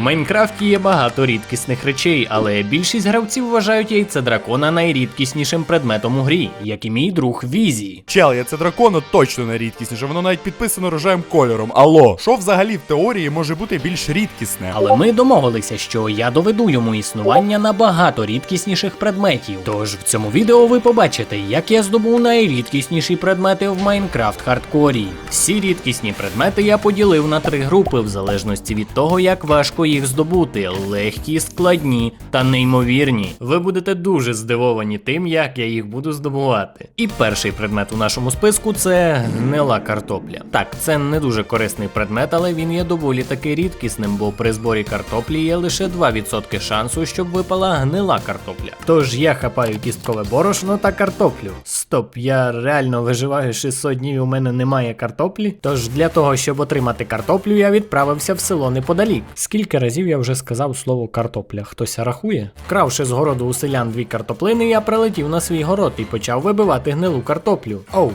В Майнкрафті є багато рідкісних речей, але більшість гравців вважають яйце дракона найрідкіснішим предметом у грі, як і мій друг Візі. Чел, я це дракона точно найрідкісніше, воно навіть підписано рожевим кольором. Алло, що взагалі в теорії може бути більш рідкісне? Але ми домовилися, що я доведу йому існування набагато рідкісніших предметів. Тож в цьому відео ви побачите, як я здобув найрідкісніші предмети в Майнкрафт хардкорі. Всі рідкісні предмети я поділив на три групи в залежності від того, як важко їх здобути: легкі, складні та неймовірні. Ви будете дуже здивовані тим, як я їх буду здобувати. І перший предмет у нашому списку це гнила картопля. Так, це не дуже корисний предмет, але він є доволі таки рідкісним, бо при зборі картоплі є лише 2% шансу, щоб випала гнила картопля. Тож я хапаю кісткове борошно та картоплю. Стоп, я реально виживаю 600 днів, у мене немає картоплі. Тож для того, щоб отримати картоплю, я відправився в село неподалік. Скільки разів я вже сказав слово картопля? Хтось рахує? Вкравши з городу у селян дві картоплини, я прилетів на свій город і почав вибивати гнилу картоплю. Оу.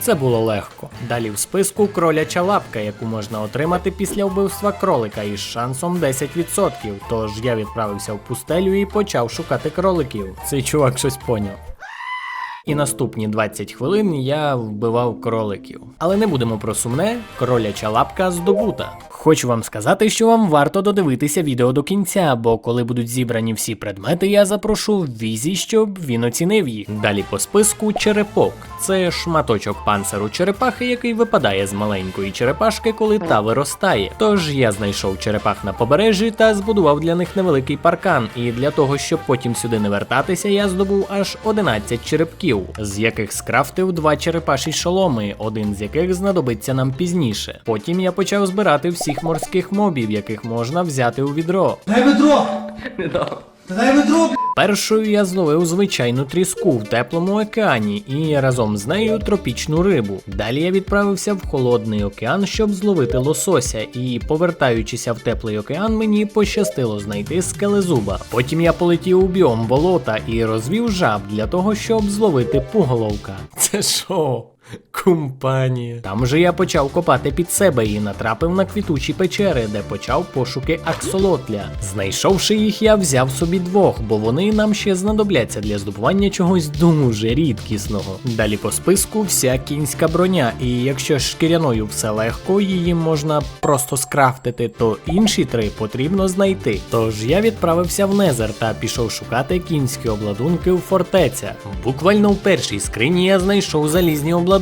Це було легко. Далі в списку кроляча лапка, яку можна отримати після вбивства кролика із шансом 10%. Тож я відправився в пустелю і почав шукати кроликів. Цей чувак щось поняв. І наступні 20 хвилин я вбивав кроликів. Але не будемо про сумне, кроляча лапка здобута. Хочу вам сказати, що вам варто додивитися відео до кінця, бо коли будуть зібрані всі предмети, я запрошу візі, щоб він оцінив їх. Далі по списку черепок. Це шматочок панциру черепахи, який випадає з маленької черепашки, коли та виростає. Тож я знайшов черепах на побережжі та збудував для них невеликий паркан. І для того, щоб потім сюди не вертатися, я здобув аж 11 черепків, з яких скрафтив два черепаші шоломи, один з яких знадобиться нам пізніше. Потім я почав збирати всіх морських мобів, яких можна взяти у відро. Дай ведро! Та дай ведро, бля! Першою я зловив звичайну тріску в теплому океані і разом з нею тропічну рибу. Далі я відправився в холодний океан, щоб зловити лосося, і повертаючися в теплий океан, мені пощастило знайти скелезуба. Потім я полетів у біом болота і розвів жаб для того, щоб зловити пуголовка. Це що? Компанія. Там же я почав копати під себе і натрапив на квітучі печери, де почав пошуки аксолотля. Знайшовши їх, я взяв собі двох, бо вони нам ще знадобляться для здобування чогось дуже рідкісного. Далі по списку вся кінська броня, і якщо шкіряною все легко, її можна просто скрафтити, то інші три потрібно знайти. Тож я відправився в Незер та пішов шукати кінські обладунки у фортецях. Буквально в першій скрині я знайшов залізні обладунки.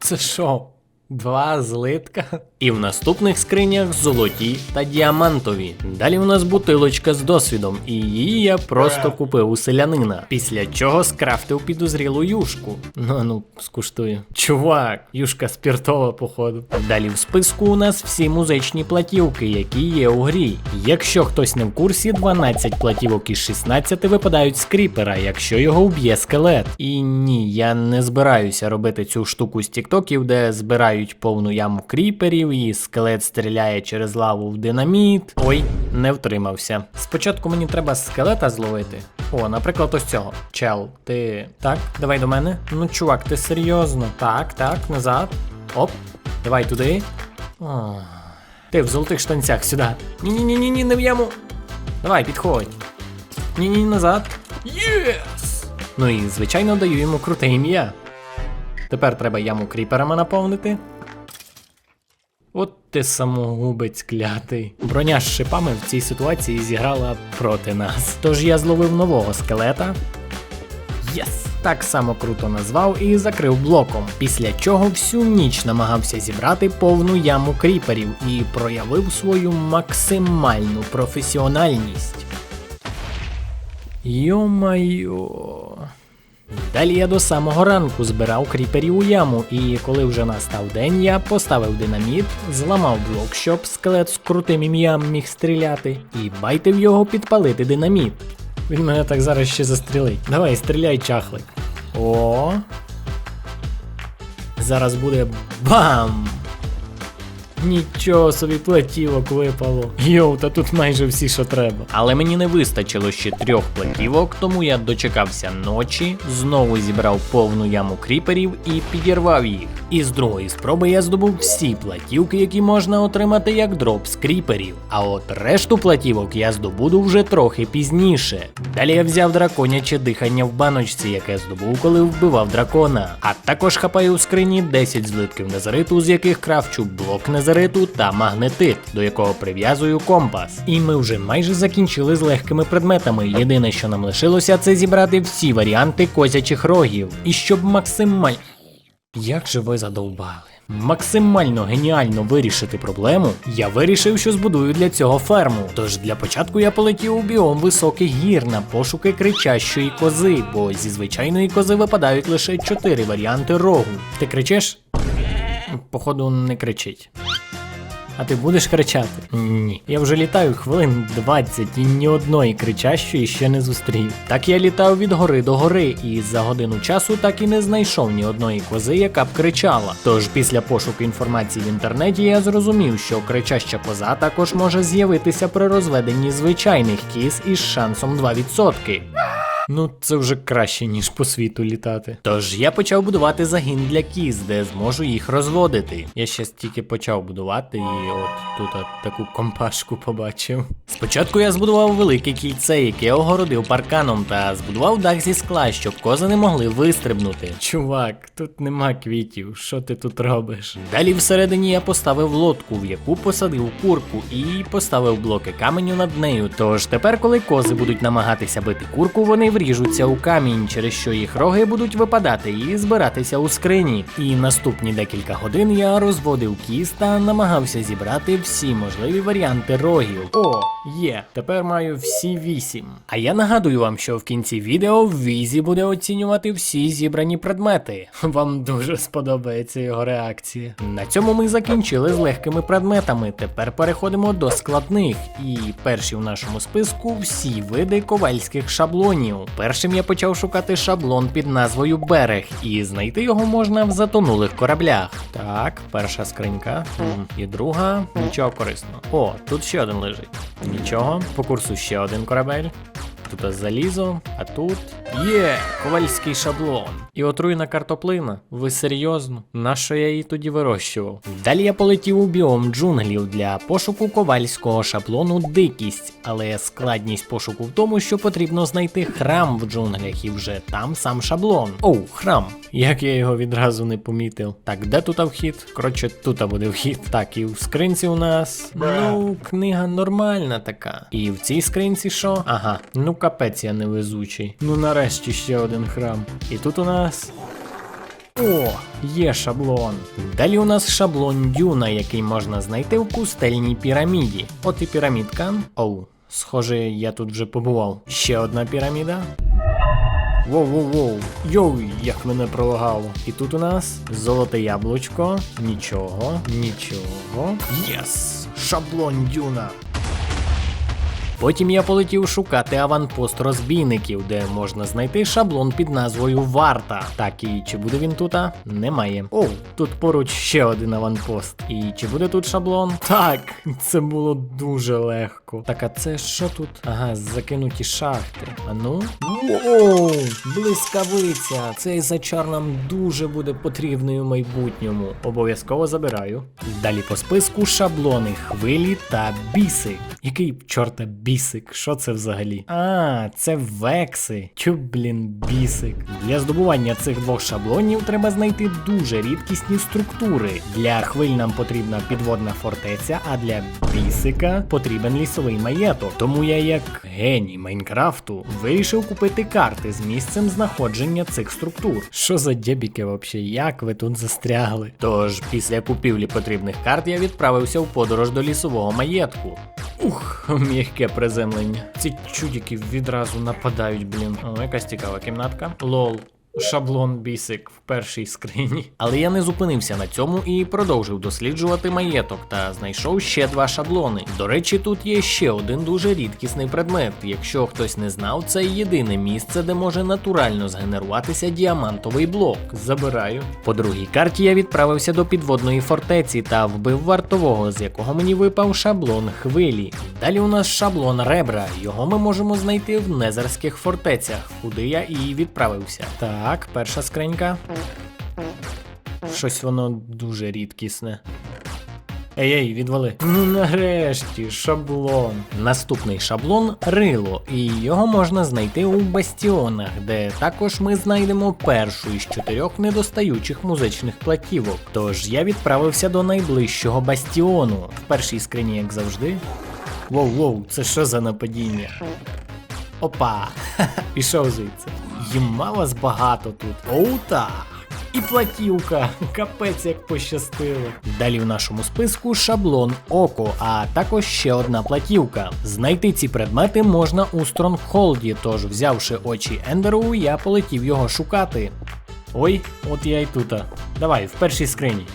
Це що? Два злитка. І в наступних скринях золоті та діамантові. Далі у нас бутилочка з досвідом, і її я просто купив у селянина. Після чого скрафтив підозрілу юшку. Ну ну, скуштую. Чувак, юшка спіртова, походу. Далі в списку у нас всі музичні платівки, які є у грі. Якщо хтось не в курсі, 12 платівок із 16 випадають з кріпера, якщо його вб'є скелет. І ні, я не збираюся робити цю штуку з тіктоків, де збирають повну яму кріперів, і скелет стріляє через лаву в динаміт. Ой, не втримався. Спочатку мені треба скелета зловити. О, наприклад, ось цього. Чел, ти. Так, давай до мене. Ну, чувак, ти серйозно. Так, так, назад. Оп, давай туди. О, ти в золотих штанцях сюди. Ні-ні-ні, ні, не в яму. Давай, підходь. Ні-ні, назад. Єс! Ну і звичайно даю йому круте ім'я. Тепер треба яму кріперами наповнити. От ти самогубець клятий. Броня з шипами в цій ситуації зіграла проти нас. Тож я зловив нового скелета. Єс! Так само круто назвав і закрив блоком, після чого всю ніч намагався зібрати повну яму кріперів і проявив свою максимальну професіональність. Йо-майо. Далі я до самого ранку збирав кріперів у яму, і коли вже настав день, я поставив динаміт, зламав блок, щоб скелет з крутим ім'ям міг стріляти, і байтив його підпалити динаміт. Він мене так зараз ще застрілить. Давай, стріляй, чахлик. О. Зараз буде бам! Нічого собі платівок випало. Йоу, та тут майже всі, що треба. Але мені не вистачило ще трьох платівок, тому я дочекався ночі, знову зібрав повну яму кріперів і підірвав їх. І з другої спроби я здобув всі платівки, які можна отримати як дроп з кріперів. А от решту платівок я здобуду вже трохи пізніше. Далі я взяв драконяче дихання в баночці, яке здобув, коли вбивав дракона. А також хапаю у скрині 10 злитків незариту, з яких крафчу блок незариту та магнетит, до якого прив'язую компас. І ми вже майже закінчили з легкими предметами. Єдине, що нам лишилося, це зібрати всі варіанти козячих рогів. І щоб максимально. Як же ви задовбали? Максимально геніально вирішити проблему, я вирішив, що збудую для цього ферму. Тож для початку я полетів у біом високих гір на пошуки кричащої кози, бо зі звичайної кози випадають лише чотири варіанти рогу. Ти кричиш? Походу, не кричить. А ти будеш кричати? Ні. Я вже літаю хвилин 20 і ні одної кричащої ще не зустрів. Так я літав від гори до гори, і за годину часу так і не знайшов ні одної кози, яка б кричала. Тож після пошуку інформації в інтернеті я зрозумів, що кричаща коза також може з'явитися при розведенні звичайних кіз із шансом 2%. Ну, це вже краще, ніж по світу літати. Тож я почав будувати загін для кіз, де зможу їх розводити. Я ще тільки почав будувати, і от тут таку компашку побачив. Спочатку я збудував велике кільце, яке огородив парканом, та збудував дах зі скла, щоб кози не могли вистрибнути. Чувак, тут нема квітів, що ти тут робиш? Далі всередині я поставив лодку, в яку посадив курку, і поставив блоки каменю над нею. Тож тепер, коли кози будуть намагатися бити курку, вони вріжуться у камінь, через що їх роги будуть випадати і збиратися у скрині. І наступні декілька годин я розводив кіз та намагався зібрати всі можливі варіанти рогів. О, є, тепер маю всі вісім. А я нагадую вам, що в кінці відео Візі буде оцінювати всі зібрані предмети. Вам дуже сподобається його реакція. На цьому ми закінчили з легкими предметами. Тепер переходимо до складних. І перші в нашому списку всі види ковальських шаблонів. Першим я почав шукати шаблон під назвою Берег, і знайти його можна в затонулих кораблях. Так, перша скринька. І друга нічого корисного. О, тут ще один лежить. Нічого. По курсу ще один корабель. Тут залізо, а тут є ковальський шаблон. І отруйна картоплина. Ви серйозно? Нащо я її тоді вирощував? Далі я полетів у біом джунглів для пошуку ковальського шаблону дикість, але складність пошуку в тому, що потрібно знайти храм в джунглях і вже там сам шаблон. Оу, храм. Як я його відразу не помітив. Так, де тут вхід? Коротше, тут буде вхід. Так, і в скринці у нас. Ну, книга нормальна така. І в цій скринці що? Ага, ну капець я невезучий. Ну нарешті ще один храм. І тут у нас. О, є шаблон. Далі у нас шаблон дюна, який можна знайти в пустельній піраміді. От і пірамідка. Оу, схоже, я тут вже побував. Ще одна піраміда. Воу-воу-воу. Йоу, як мене пролагало. І тут у нас золоте яблучко. Нічого, нічого. Єс! Шаблон дюна. Потім я полетів шукати аванпост розбійників, де можна знайти шаблон під назвою Варта. Так, і чи буде він тут? Немає. О, тут поруч ще один аванпост. І чи буде тут шаблон? Так, це було дуже легко. Так, а це що тут? Ага, закинуті шахти. А ну? Воу, блискавиця. Цей зачар нам дуже буде потрібний у майбутньому. Обов'язково забираю. Далі по списку шаблони, хвилі та бісик. Який чорта бісик? Що це взагалі? А, це векси. Чу, блін, бісик. Для здобування цих двох шаблонів треба знайти дуже рідкісні структури. Для хвиль нам потрібна підводна фортеця, а для бісика потрібен лісовий маєток. Тому я, як геній Майнкрафту, вирішив купити карти з місцем знаходження цих структур. Що за дебіки вообще? Як ви тут застрягли? Тож, після купівлі потрібних карт я відправився в подорож до лісового маєтку. Ух, м'яке приземлення. Ці чудики відразу нападають, блін. О, якась цікава кімнатка. Лол. Шаблон бісик в першій скрині. Але я не зупинився на цьому і продовжив досліджувати маєток та знайшов ще два шаблони. До речі, тут є ще один дуже рідкісний предмет. Якщо хтось не знав, це єдине місце, де може натурально згенеруватися діамантовий блок. Забираю. По другій карті я відправився до підводної фортеці та вбив вартового, з якого мені випав шаблон хвилі. Далі у нас шаблон ребра. Його ми можемо знайти в незерських фортецях, куди я і відправився. Так, перша скринька. Щось воно дуже рідкісне. Ей, ей, відвали. Ну нарешті, шаблон. Наступний шаблон рило, і його можна знайти у бастіонах, де також ми знайдемо першу із чотирьох недостаючих музичних платівок. Тож я відправився до найближчого бастіону. В першій скрині, як завжди. Воу, воу, це що за нападіння? Опа! Пішов звідси. Їма вас багато тут. Оу так! І платівка, капець як пощастило. Далі в нашому списку шаблон око, а також ще одна платівка. Знайти ці предмети можна у Стронгхолді, тож взявши очі Ендеру, я полетів його шукати. Ой, от я й тут. Давай, в першій скрині.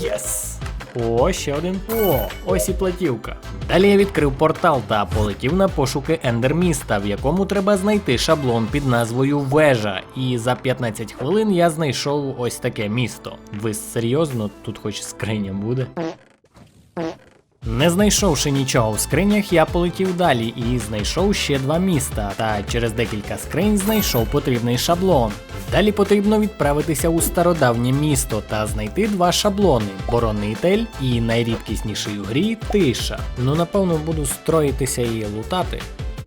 Єс! О, ще один. О, ось і платівка. Далі я відкрив портал та полетів на пошуки ендерміста, в якому треба знайти шаблон під назвою Вежа. І за 15 хвилин я знайшов ось таке місто. Ви серйозно, тут хоч скриня буде? Не знайшовши нічого в скринях, я полетів далі і знайшов ще два міста. Та через декілька скринь знайшов потрібний шаблон. Далі потрібно відправитися у стародавнє місто та знайти два шаблони: боронитель і найрідкісніший у грі тиша. Ну напевно буду строїтися і лутати.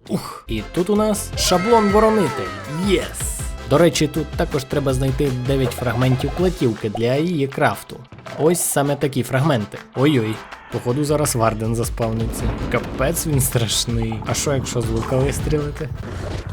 Ух, і тут у нас шаблон боронитель. Єс! До речі, тут також треба знайти 9 фрагментів платівки для її крафту. Ось саме такі фрагменти. Ой-ой. Походу зараз Варден заспавниться. Капець він страшний. А що якщо з лука вистрілити?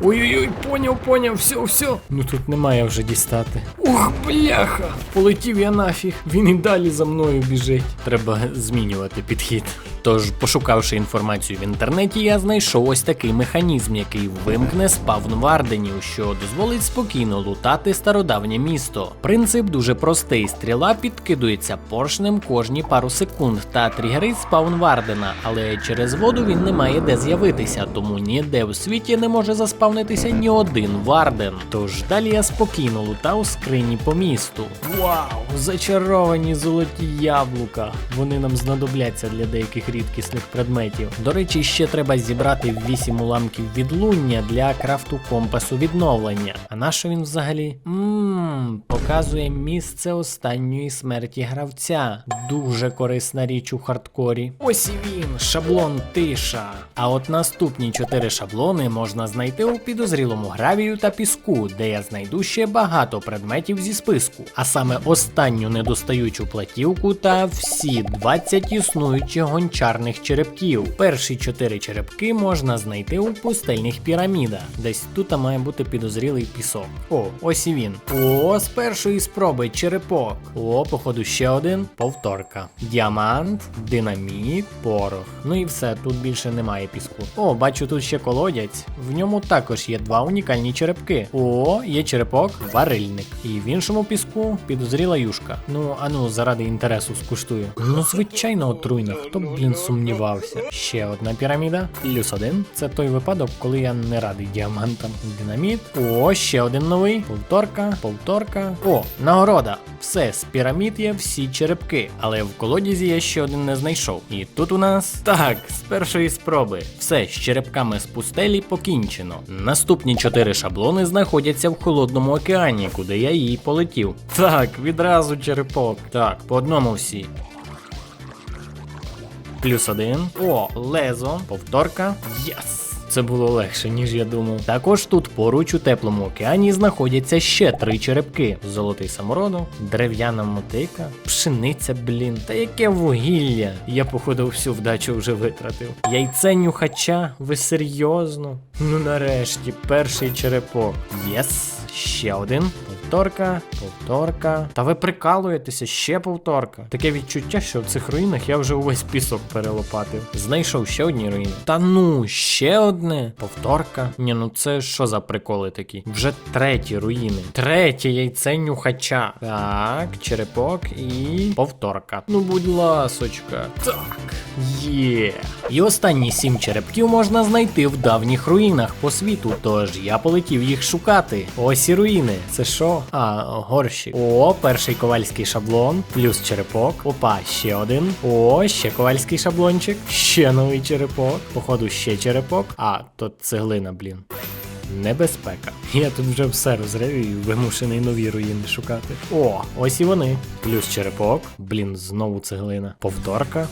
Ой-ой-ой, поняв, поняв, все, все. Ну тут немає вже дістати. Ух, бляха! Полетів я нафіг. Він і далі за мною біжить. Треба змінювати підхід. Тож, пошукавши інформацію в інтернеті, я знайшов ось такий механізм, який вимкне спавн варденів, що дозволить спокійно лутати стародавнє місто. Принцип дуже простий: стріла підкидується поршнем кожні пару секунд та тригерить спавн вардена, але через воду він не має де з'явитися, тому ніде у світі не може заспавнитися ні один варден. Тож далі я спокійно лутав скрині по місту. Вау! Зачаровані золоті яблука. Вони нам знадобляться для деяких рідкісних предметів. До речі, ще треба зібрати 8 уламків відлуння для крафту компасу відновлення. А на що він взагалі? Ммм, показує місце останньої смерті гравця. Дуже корисна річ у хардкорі. Ось і він, шаблон тиша. А от наступні 4 шаблони можна знайти у підозрілому гравію та піску, де я знайду ще багато предметів зі списку. А саме останню недостаючу платівку та всі 20 існуючих гончарних черепків. Перші 4 черепки можна знайти у пустельних пірамідах. Десь тут має бути підозрілий пісок. О, ось і він. О, з першої спроби черепок. О, походу, ще один. Повторка. Діамант, динаміт, порох. Ну і все, тут більше немає піску. О, бачу тут ще колодязь. В ньому також є два унікальні черепки. О, є черепок, варильник. І в іншому піску підозріла юшка. Ну, а ну, заради інтересу скуштую. Ну, звичайно, отруйна. Хто б, блін, сумнівався. Ще одна піраміда. Плюс один. Це той випадок, коли я не радий діамантам. Динаміт. О, ще один новий. Повторка, повторка. О, нагорода. Все, з пірамід є всі черепки. Але в колодязі я ще один не знайшов. І тут у нас. Так, з першої спроби. Все, з черепками з пустелі покінчено. Наступні чотири шаблони знаходяться в холодному океані, куди я її полетів. Так, відразу черепок. Так, по одному всі. Плюс один. О, лезо. Повторка. Єс! Це було легше, ніж я думав. Також тут поруч у теплому океані знаходяться ще три черепки: золотий самородок, дерев'яна мотика, пшениця, блін. Та яке вугілля? Я, походу, всю вдачу вже витратив. Яйце нюхача, ви серйозно? Ну нарешті, перший черепок. Єс, ще один. Повторка, повторка. Та ви прикалуєтеся, ще повторка. Таке відчуття, що в цих руїнах я вже увесь пісок перелопатив. Знайшов ще одні руїни. Та ну, ще одне. Повторка. Ні, ну це що за приколи такі? Вже треті руїни. Третє яйце нюхача. Так, черепок і повторка. Ну, будь ласочка. Так. Є. І останні сім черепків можна знайти в давніх руїнах по світу, тож я полетів їх шукати. Ось і руїни. Це що? А, горщик. О, перший ковальський шаблон, плюс черепок. Опа, ще один. О, ще ковальський шаблончик. Ще новий черепок. Походу, ще черепок. А, то цеглина, блін. Небезпека. Я тут вже все розрив і вимушений нові руїни шукати. О, ось і вони. Плюс черепок. Блін, знову цеглина. Повторка.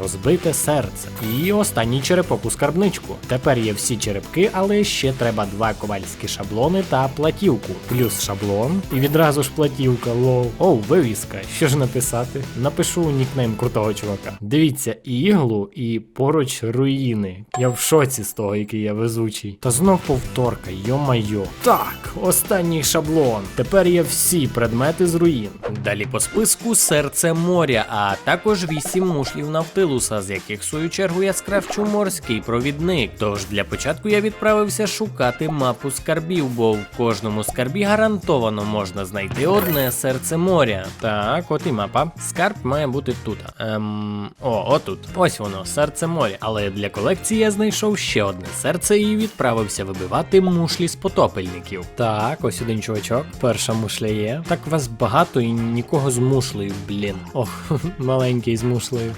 Розбите серце. І останній черепок у скарбничку. Тепер є всі черепки, але ще треба два ковальські шаблони та платівку. Плюс шаблон. І відразу ж платівка. Лол. Оу, вивіска. Що ж написати? Напишу нікнейм крутого чувака. Дивіться, іглу, і поруч руїни. Я в шоці з того, який я везучий. Та знов повторка, йо-майо. Так, останній шаблон. Тепер є всі предмети з руїн. Далі по списку серце моря, а також вісім мушлів Навтилуса, з яких в свою чергу я скрафчу морський провідник. Тож для початку я відправився шукати мапу скарбів, бо в кожному скарбі гарантовано можна знайти одне серце моря. Так, от і мапа. Скарб має бути тут. Ем, о, отут. Ось воно, серце моря. Але для колекції я знайшов ще одне серце і відправився вибивати мушлі з потопельників. Так, ось один чувачок. Перша мушля є. Так вас багато і нікого з мушлею, блін. Ох, маленький з мушлею.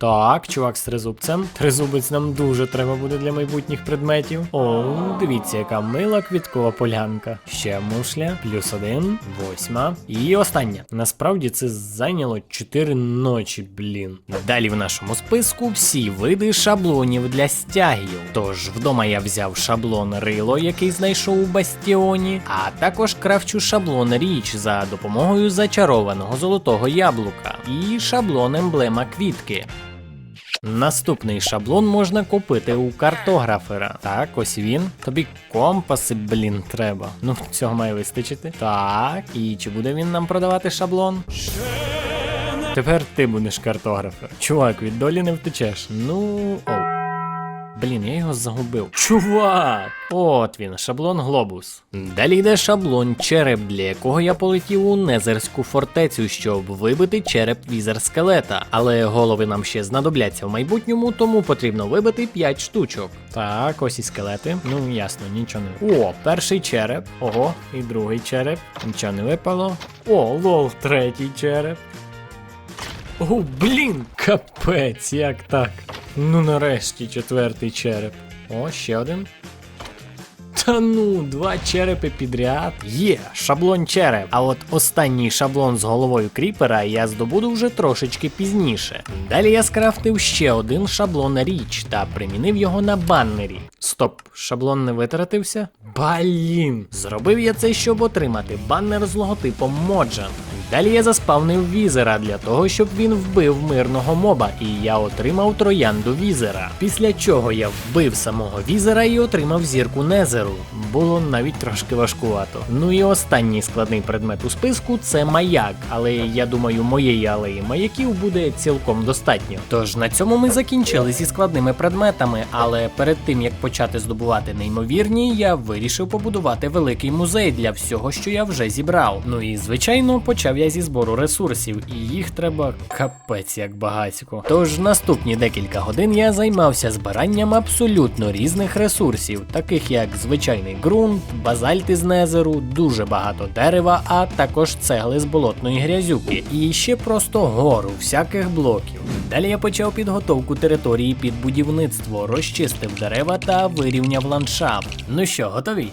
Так, чувак з тризубцем. Тризубець нам дуже треба буде для майбутніх предметів. О, дивіться, яка мила квіткова полянка. Ще мушля, плюс один, восьма. І остання. Насправді це зайняло 4 ночі, блін. Далі в нашому списку всі види шаблонів для стягів. Тож вдома я взяв шаблон рило, який знайшов у бастіоні, а також кравчу шаблон річ за допомогою зачарованого золотого яблука і шаблон емблема квітки. Наступний шаблон можна купити у картографера. Так, ось він. Тобі компаси, блін, треба. Ну, цього має вистачити. Так, і чи буде він нам продавати шаблон? Тепер ти будеш картографер. Чувак, від долі не втечеш. Ну. Оу. Блін, я його загубив. Чувак! От він, шаблон глобус. Далі йде шаблон череп, для якого я полетів у Незерську фортецю, щоб вибити череп візер скелета. Але голови нам ще знадобляться в майбутньому, тому потрібно вибити 5 штучок. Так, ось і скелети. Ну ясно, нічого не. О, перший череп. Ого, і другий череп. Нічого не випало. О, лол, третій череп. О, блін! Капець, як так? Ну нарешті четвертий череп. О, ще один. Та ну, два черепи підряд. Є, шаблон череп. А от останній шаблон з головою кріпера я здобуду вже трошечки пізніше. Далі я скрафтив ще один шаблон річ та примінив його на баннері. Стоп, шаблон не витратився? Блін! Зробив я це, щоб отримати баннер з логотипом Моджан. Далі я заспавнив візера для того, щоб він вбив мирного моба, і я отримав троянду візера. Після чого я вбив самого візера і отримав зірку Незеру. Було навіть трошки важкувато. Ну і останній складний предмет у списку це маяк, але я думаю, моєї алеї маяків буде цілком достатньо. Тож на цьому ми закінчили зі складними предметами, але перед тим як почати здобувати неймовірні, я вирішив побудувати великий музей для всього, що я вже зібрав. Ну і звичайно, почав я зі збору ресурсів, і їх треба капець як багатько. Тож наступні декілька годин я займався збиранням абсолютно різних ресурсів, таких як звичайний ґрунт, базальт із незеру, дуже багато дерева, а також цегли з болотної грязюки, і ще просто гору всяких блоків. Далі я почав підготовку території під будівництво, розчистив дерева та вирівняв ландшафт. Ну що, готові?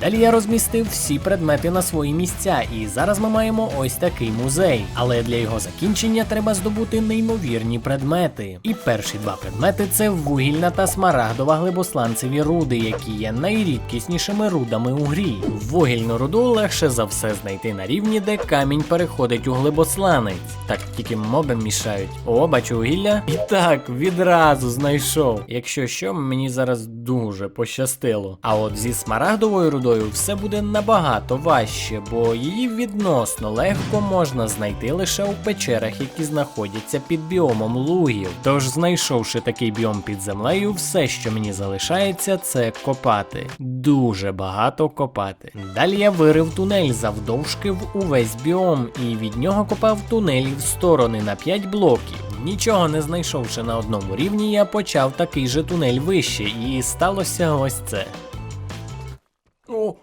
Далі я розмістив всі предмети на свої місця, і зараз ми маємо ось такий музей. Але для його закінчення треба здобути неймовірні предмети. І перші два предмети це вугільна та смарагдова глибосланцеві руди, які є найрідкіснішими рудами у грі. Вугільну руду легше за все знайти на рівні, де камінь переходить у глибосланець. Так тільки моби мішають. О, бачу вугілля. І так, відразу знайшов. Якщо що, мені зараз дуже пощастило. А от зі смарагдовою рудою все буде набагато важче, бо її відносно легко можна знайти лише у печерах, які знаходяться під біомом лугів. Тож, знайшовши такий біом під землею, все, що мені залишається, це копати. Дуже багато копати. Далі я вирив тунель завдовжки в увесь біом, і від нього копав тунелі в сторони на 5 блоків. Нічого не знайшовши на одному рівні, я почав такий же тунель вище, і сталося ось це. О,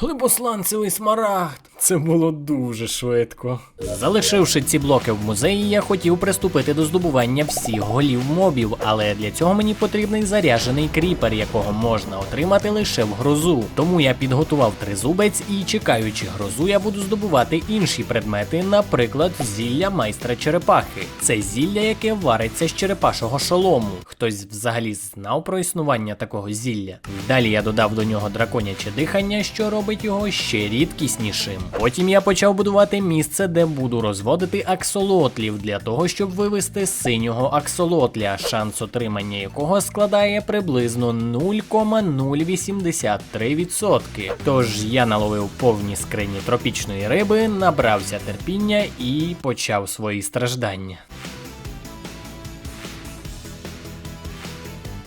глибосланцевий смарагд. Це було дуже швидко. Залишивши ці блоки в музеї, я хотів приступити до здобування всіх голів мобів, але для цього мені потрібний заряджений кріпер, якого можна отримати лише в грозу. Тому я підготував тризубець і, чекаючи грозу, я буду здобувати інші предмети, наприклад, зілля майстра черепахи. Це зілля, яке вариться з черепашого шолому. Хтось взагалі знав про існування такого зілля. Далі я додав до нього драконяче дихання, що робить його ще рідкіснішим. Потім я почав будувати місце, де буду розводити аксолотлів для того, щоб вивести синього аксолотля, шанс отримання якого складає приблизно 0,083%. Тож я наловив повні скрині тропічної риби, набрався терпіння і почав свої страждання.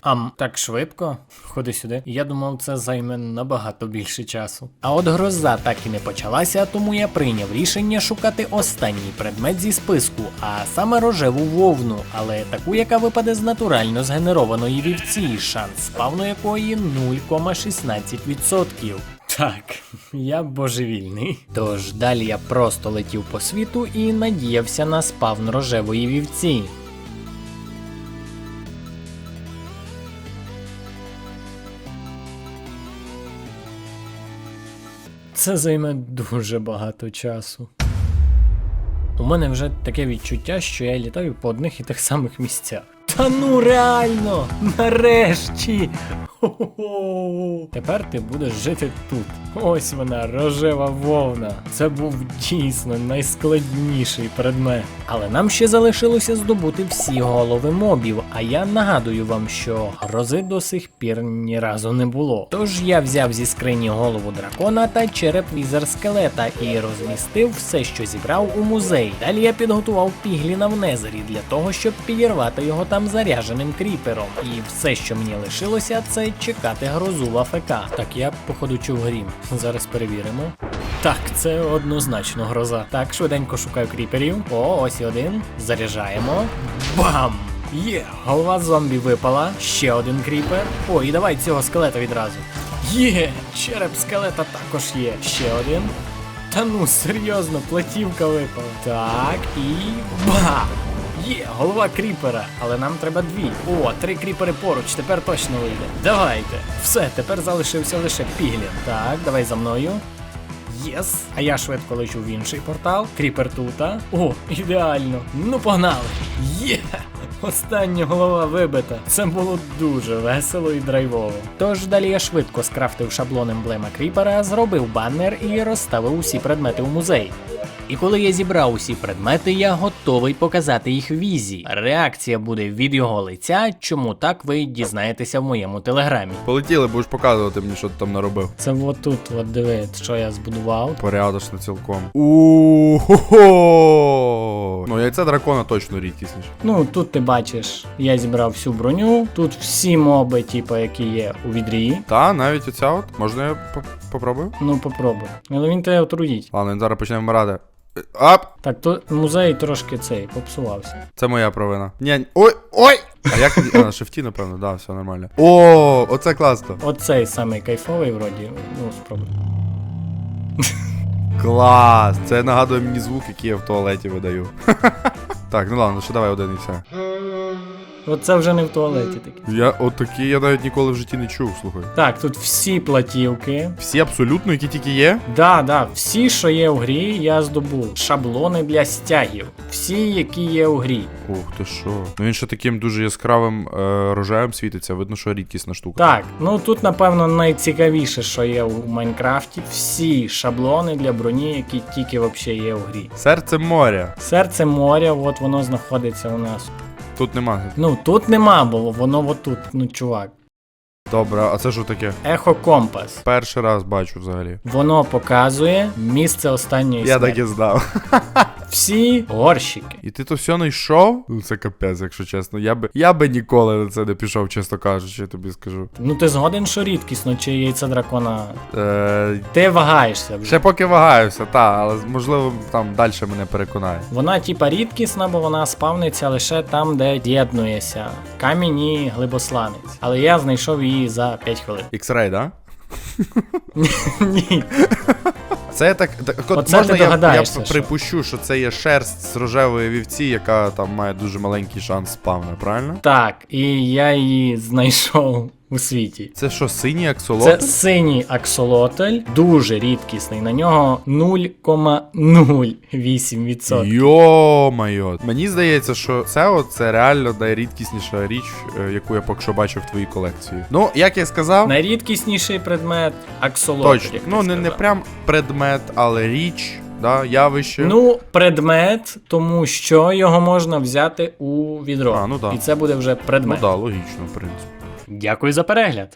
Ам, так швидко? Ходи сюди. Я думав, це займе набагато більше часу. А от гроза так і не почалася, тому я прийняв рішення шукати останній предмет зі списку, а саме рожеву вовну, але таку, яка випаде з натурально згенерованої вівці, шанс спавну якої 0,16%. Так, я божевільний. Тож далі я просто летів по світу і надіявся на спавн рожевої вівці. Це займе дуже багато часу. У мене вже таке відчуття, що я літаю по одних і тих самих місцях. Та ну реально! Нарешті! Хо-хо-хо! Тепер ти будеш жити тут. Ось вона, рожева вовна. Це був дійсно найскладніший предмет. Але нам ще залишилося здобути всі голови мобів, а я нагадую вам, що грози до сих пір ні разу не було. Тож я взяв зі скрині голову дракона та череп візер скелета і розмістив все, що зібрав у музей. Далі я підготував пігліна в незері для того, щоб підірвати його там заряженим кріпером. І все, що мені лишилося, це чекати грозу в АФК. Так, я походу чув грім. Зараз перевіримо. Так, це однозначно гроза. Так, швиденько шукаю кріперів. О, ось один. Заряджаємо. Бам! Є! Голова зомбі випала. Ще один кріпер. О, і давай цього скелета відразу. Є! Череп скелета також є. Ще один. Та ну, серйозно, платівка випала. Так, і. Ба! Є, голова кріпера, але нам треба дві. О, три кріпери поруч, тепер точно вийде. Давайте. Все, тепер залишився лише піглін. Так, давай за мною. Єс. А я швидко лечу в інший портал. Кріпер тута. О, ідеально. Ну погнали. Є! Остання голова вибита. Це було дуже весело і драйвово. Тож далі я швидко скрафтив шаблон емблема кріпера, зробив баннер і розставив усі предмети у музей. І коли я зібрав усі предмети, я готовий показати їх візі. Реакція буде від його лиця, чому так ви дізнаєтеся в моєму телеграмі. Полетіли, будеш показувати мені, що ти там наробив. Це отут, от диви, що я збудував. Порядочно цілком. у Ну, яйце дракона точно рідкісніше. Ну, тут ти бачиш, я зібрав всю броню, тут всі моби, типу, які є у відрі. Та, навіть оця от. Можна я по- попробую? Ну, попробуй. Але він тебе отруїть. Ладно, він зараз почне вмирати. Е, Ап! Так, то музей трошки цей попсувався. Це моя провина. Ні, ой, ой! А як тоді? А, на шифті, напевно, да, все нормально. О, оце класно. Оцей самий кайфовий, вроді. Ну, спробуй. Клас! Це нагадує мені звук, який я в туалеті видаю. так, ну ладно, що давай один і все. Оце вже не в туалеті таке. Я отакі я навіть ніколи в житті не чув, слухай. Так, тут всі платівки. Всі абсолютно, які тільки є. Да, да, всі, що є в грі, я здобув. Шаблони для стягів. Всі, які є у грі. Ух ти що. Ну він ще таким дуже яскравим е, рожаєм світиться, видно, що рідкісна штука. Так, ну тут, напевно, найцікавіше, що є у Майнкрафті. Всі шаблони для броні, які тільки взагалі є в грі. Серце моря. Серце моря, от воно знаходиться у нас. Тут нема. Ну тут нема, бо воно отут, ну чувак. Добре, а це що таке? Ехо компас. Перший раз бачу взагалі. Воно показує місце останньої Я так і знав. Всі горщики. І ти то все знайшов? Ну це капець, якщо чесно. Я би, я би ніколи на це не пішов, чесно кажучи, я тобі скажу. Ну ти згоден, що рідкісно, чи яйце дракона. Е, Ти вагаєшся вже. ще поки вагаюся, та, але можливо там далі мене переконає. Вона типа рідкісна, бо вона спавниться лише там, де з'єднується камінь і глибосланець. Але я знайшов її за 5 хвилин. X-Ray, да? Ні. Це так. так от Оце можна ти я, я догадаєшся, що? припущу, що це є шерсть з рожевої вівці, яка там має дуже маленький шанс спавна, правильно? Так, і я її знайшов у світі. Це що, синій аксолот? Це синій аксолотль, дуже рідкісний. На нього 0,08%. Йо-майо. Мені здається, що це от це реально найрідкісніша річ, е, яку я поки що бачив в твоїй колекції. Ну, як я сказав, Найрідкісніший предмет аксолотль. точно. як Ну, не, не прям предмет, але річ, да, явище. Ну, предмет, тому що його можна взяти у відро. А, ну да. І це буде вже предмет. ну да, логічно, в принципі. Дякую за перегляд.